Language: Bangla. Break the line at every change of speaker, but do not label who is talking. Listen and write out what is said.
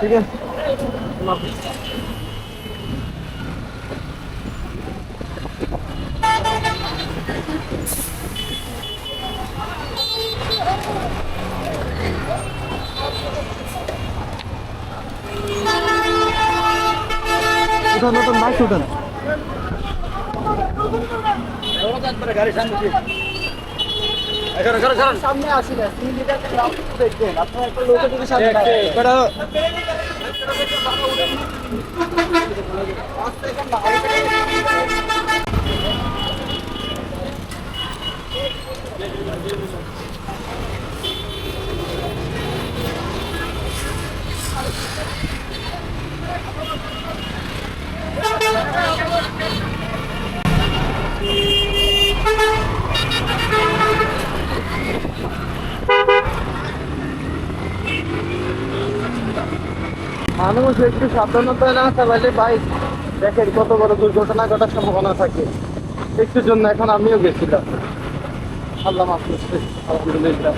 ঠিক আছে আল্লাহ হাফেজ। উঠান উঠান বাইক উঠান সামনে আসি না তিন লিটার দেখবেন। আপনার একটা লোকে যদি সামনে দাঁড়ায়। মানুষ একটু সাবধানতা না চালাইলে বাইক দেখেন কত বড় দুর্ঘটনা ঘটার সম্ভাবনা থাকে। একটু জন্য এখন আমিও গেছিলাম। আল্লাহ মাফ করছে। আলহামদুলিল্লাহ।